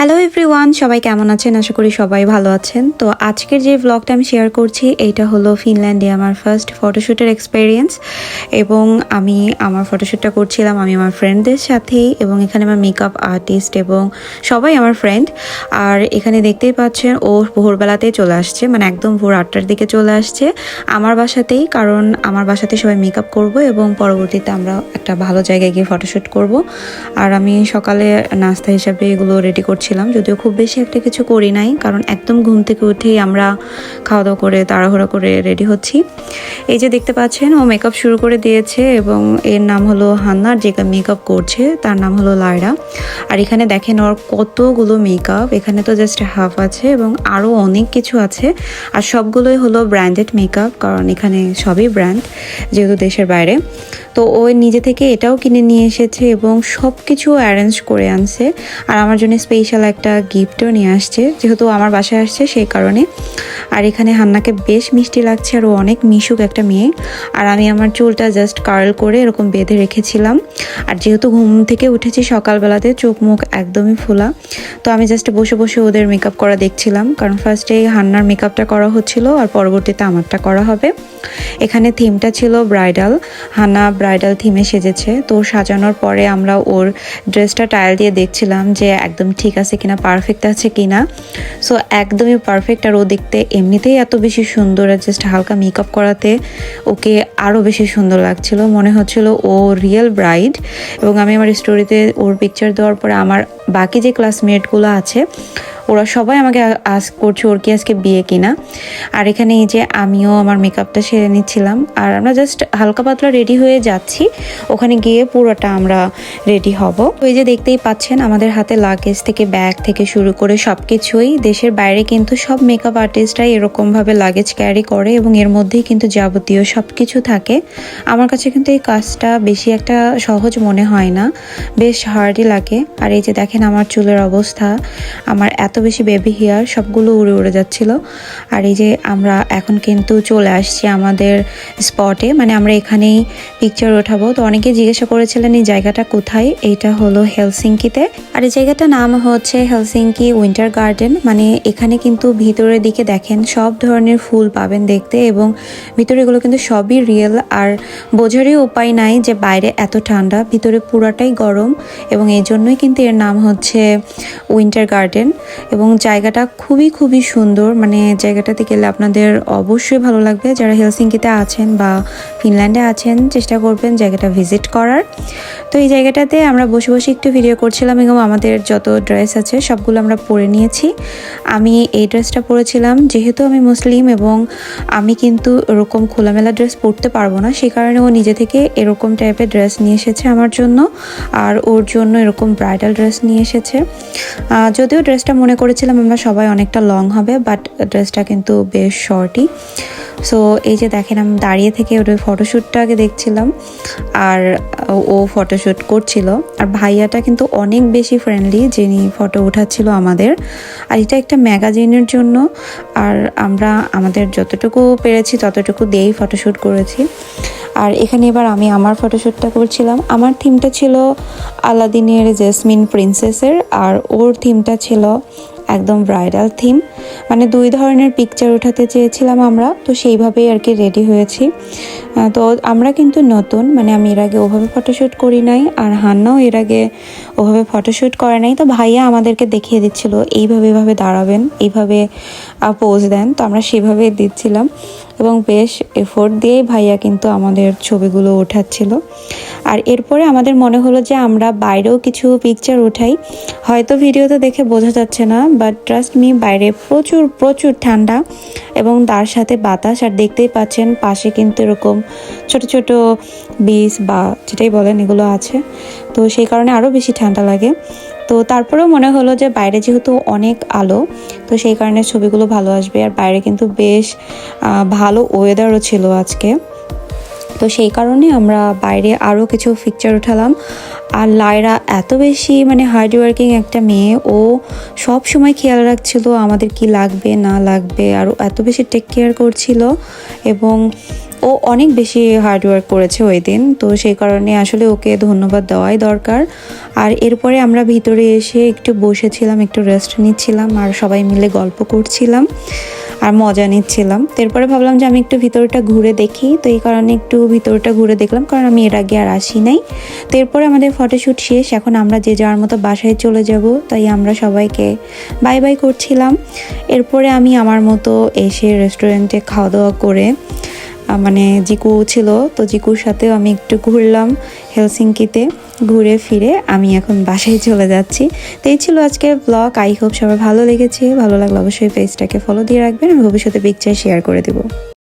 Hello everyone সবাই কেমন আছেন? আশা করি সবাই ভালো আছেন। তো আজকের যে ব্লগটা আমি শেয়ার করছি, এইটা হলো ফিনল্যান্ডে আমার ফার্স্ট ফটোশ্যুটের এক্সপিরিয়েন্স এবং আমি আমার ফটোশ্যুটটা করছিলাম আমি আমার ফ্রেন্ডদের সাথেই এবং এখানে আমার মেকআপ আর্টিস্ট এবং সবাই আমার ফ্রেন্ড আর এখানে দেখতেই পাচ্ছেন, ও ভোরবেলাতেই চলে আসছে মানে একদম ভোর আটটার দিকে চলে আসছে আমার বাসাতেই, কারণ আমার বাসাতে সবাই মেকআপ করব এবং পরবর্তীতে আমরা একটা ভালো জায়গায় গিয়ে ফটোশ্যুট করব। আর আমি সকালে নাস্তা হিসাবে এগুলো রেডি করছিলাম, যদিও খুব বেশি একটা কিছু করি নাই, কারণ একদম ঘুম থেকে উঠেই আমরা খাওয়া দাওয়া করে তাড়াহুড়া করে রেডি হচ্ছি। এই যে দেখতে পাচ্ছেন, ও মেকআপ শুরু করে দিয়েছে এবং এর নাম হলো হান্নার, যে মেকআপ করছে, তার নাম হলো লায়রা। আর এখানে দেখেন ওর কতগুলো মেকআপ এখানে তো জাস্ট হাফ আছে এবং আরও অনেক কিছু আছে। আর সবগুলোই হলো ব্র্যান্ডেড মেকআপ কারণ এখানে সবই ব্র্যান্ড যেহেতু দেশের বাইরে। তো ও নিজে থেকে এটাও কিনে নিয়ে এসেছে এবং সব কিছু অ্যারেঞ্জ করে আনছে। আর আমার জন্য স্পেশাল একটা গিফটও নিয়ে আসছে যেহেতু আমার বাসায় আসছে সেই কারণে। আর এখানে হান্নাকে বেশ মিষ্টি লাগছে আর ও অনেক মিশুক একটা মেয়ে। আর আমি আমার চুলটা জাস্ট কার্ল করে এরকম বেঁধে রেখেছিলাম। আর যেহেতু ঘুম থেকে উঠেছি সকালবেলাতে, চোখ মুখ একদমই ফোলা। তো আমি জাস্ট বসে বসে ওদের মেকআপ করা দেখছিলাম। কারণ ফার্স্টে হান্নার মেকআপটা করা হচ্ছিল আর পরবর্তীতে আমারটা করা হবে। এখানে থিমটা ছিল ব্রাইডাল হান্না ব্রাইডাল থিমে সেজেছে। তো সাজানোর পরে আমরা ওর ড্রেসটা টাইল দিয়ে দেখছিলাম যে একদম ঠিক আছে কিনা পারফেক্ট আছে কিনা। সো একদমই পারফেক্ট আর ও দেখতে এমনিতেই এত বেশি সুন্দর আর জাস্ট হালকা মেকআপ করাতে ওকে আরও বেশি সুন্দর লাগছিল। মনে হচ্ছিল ও রিয়েল ব্রাইড এবং আমি আমার স্টোরিতে ওর পিকচার দেওয়ার পরে আমার বাকি যে ক্লাসমেটগুলো আছে ওরা সবাই আমাকে আস করছে ওর কি আজকে বিয়ে কিনা। আর এখানে এই যে আমিও আমার মেকআপটা সেরে নিচ্ছিলাম। আর আমরা জাস্ট হালকা পাতলা রেডি হয়ে যাচ্ছি। ওখানে গিয়ে পুরোটা আমরা রেডি হব। এই যে দেখতেই পাচ্ছেন, আমাদের হাতে লাগেজ থেকে ব্যাগ থেকে শুরু করে সব কিছুই দেশের বাইরে কিন্তু সব মেকআপ আর্টিস্টরাই এরকমভাবে লাগেজ ক্যারি করে এবং এর মধ্যেই কিন্তু যাবতীয় সব কিছু থাকে। আমার কাছে কিন্তু এই কাজটা বেশি একটা সহজ মনে হয় না। বেশ হার্ডই লাগে। আর এই যে দেখেন আমার চুলের অবস্থা। আমার এত বেশি বেবি হেয়ার সবগুলো উড়ে উড়ে যাচ্ছিল। আর এই যে আমরা এখন কিন্তু চলে আসছি আমাদের স্পটে মানে আমরা এখানেই পিকচার ওঠাবো। তো অনেকে জিজ্ঞাসা করেছিলেন এই জায়গাটা কোথায়? এইটা হলো হেলসিঙ্কিতে। আর এই জায়গাটার নাম হচ্ছে হেলসিঙ্কি উইন্টার গার্ডেন। মানে এখানে কিন্তু ভিতরের দিকে দেখেন, সব ধরনের ফুল পাবেন দেখতে এবং ভিতরে এগুলো কিন্তু সবই রিয়েল আর বোঝারই উপায় নাই যে বাইরে এত ঠান্ডা, ভিতরে পুরাটাই গরম এবং এই জন্যই কিন্তু এর নাম হচ্ছে উইন্টার গার্ডেন। এবং জায়গাটা খুবই খুবই সুন্দর। মানে জায়গাটাতে গেলে আপনাদের অবশ্যই ভালো লাগবে। যারা হেলসিঙ্কিতে আছেন বা ফিনল্যান্ডে আছেন, চেষ্টা করবেন জায়গাটা ভিজিট করার। তো এই জায়গাটাতে আমরা বসে বসে একটু ভিডিও করছিলাম এবং আমাদের যত ড্রেস আছে সবগুলো আমরা পরে নিয়েছি। আমি এই ড্রেসটা পরেছিলাম। যেহেতু আমি মুসলিম এবং আমি কিন্তু এরকম খোলামেলা ড্রেস পরতে পারব না সেই কারণে ও নিজে থেকে এরকম টাইপের ড্রেস নিয়ে এসেছে আমার জন্য। আর ওর জন্য এরকম ব্রাইডাল ড্রেস নিয়ে এসেছে। যদিও ড্রেসটা মনে করেছিলাম, আমরা সবাই অনেকটা লং হবে বাট ড্রেসটা কিন্তু বেশ শর্টই সো এই যে দেখেন, আমি দাঁড়িয়ে থেকে ওর ফটোশ্যুটটা আগে দেখছিলাম, আর ও ফটোশ্যুট করছিল, আর ভাইয়াটা কিন্তু অনেক বেশি ফ্রেন্ডলি যিনি ফটো উঠাচ্ছিল আমাদের। আর এটা একটা ম্যাগাজিনের জন্য, আর আমরা, আমাদের যতটুকু পেরেছি, ততটুকু দিয়েই ফটোশ্যুট করেছি। আর এখানে এবার আমি আমার ফটোশ্যুটটা করছিলাম। আমার থিমটা ছিল আলাদিনের জেসমিন প্রিন্সেসের আর ওর থিমটা ছিল একদম ব্রাইডাল থিম মানে দুই ধরনের পিকচার ওঠাতে চেয়েছিলাম আমরা, তো সেইভাবেই আর কি রেডি হয়েছি। তো আমরা কিন্তু নতুন মানে আমি এর আগে ওভাবে ফটোশ্যুট করি নাই আর হান্নাও এর আগে ওভাবে ফটোশ্যুট করে নাই। তো ভাইয়া আমাদেরকে দেখিয়ে দিচ্ছিল, এইভাবে এইভাবে দাঁড়াবেন, এইভাবে পোজ দেন। তো আমরা সেভাবে দিচ্ছিলাম। এবং বেশ এফোর্ট দিয়েই ভাইয়া কিন্তু আমাদের ছবিগুলো ওঠাচ্ছিল। আর এরপরে আমাদের মনে হলো যে আমরা বাইরেও কিছু পিকচার উঠাই। হয়তো ভিডিওতে দেখে বোঝা যাচ্ছে না বাট ট্রাস্ট মি বাইরে প্রচুর প্রচুর ঠান্ডা এবং তার সাথে বাতাস। আর দেখতেই পাচ্ছেন পাশে কিন্তু এরকম ছোট ছোট বীজ বা যেটাই বলেন এগুলো আছে। তো সেই কারণে আরও বেশি ঠান্ডা লাগে। তো তারপরেও মনে হলো যে বাইরে যেহেতু অনেক আলো, তো সেই কারণে ছবিগুলো ভালো আসবে। আর বাইরে কিন্তু বেশ ভালো ওয়েদারও ছিল আজকে। তো সেই কারণে আমরা বাইরে আরও কিছু পিকচার উঠালাম। আর লায়রা এত বেশি মানে হার্ড ওয়ার্কিং একটা মেয়ে, ও সব সময় খেয়াল রাখছিল আমাদের কি লাগবে, না লাগবে, আর এত বেশি টেক কেয়ার করছিল। এবং ও অনেক বেশি হার্ডওয়ার্ক করেছে ওই দিন, তো সেই কারণে আসলে ওকে ধন্যবাদ দেওয়াই দরকার। আর এরপরে আমরা ভিতরে এসে একটু বসেছিলাম, একটু রেস্ট নিচ্ছিলাম, আর সবাই মিলে গল্প করছিলাম আর মজা নিচ্ছিলাম। এরপরে ভাবলাম যে আমি একটু ভিতরটা ঘুরে দেখি, তো এই কারণে একটু ভিতরটা ঘুরে দেখলাম, কারণ আমি এর আগে আর আসি নাই। তো এরপরে আমাদের ফটোশ্যুট শেষ, এখন আমরা যে যাওয়ার মতো বাসায় চলে যাব, তাই আমরা সবাইকে বাই বাই করছিলাম। এরপরে আমি আমার মতো এসে রেস্টুরেন্টে খাওয়া দাওয়া করে মানে জিকু ছিল, তো জিকুর সাথেও আমি একটু ঘুরলাম হেলসিঙ্কিতে, ঘুরে ফিরে আমি এখন বাসায় চলে যাচ্ছি। তো এই ছিল আজকের ব্লগ আই হোপ সবার ভালো লেগেছে, ভালো লাগলে অবশ্যই পেজটাকে ফলো দিয়ে রাখবেন, আমি ভবিষ্যতে পিকচার শেয়ার করে দেবো।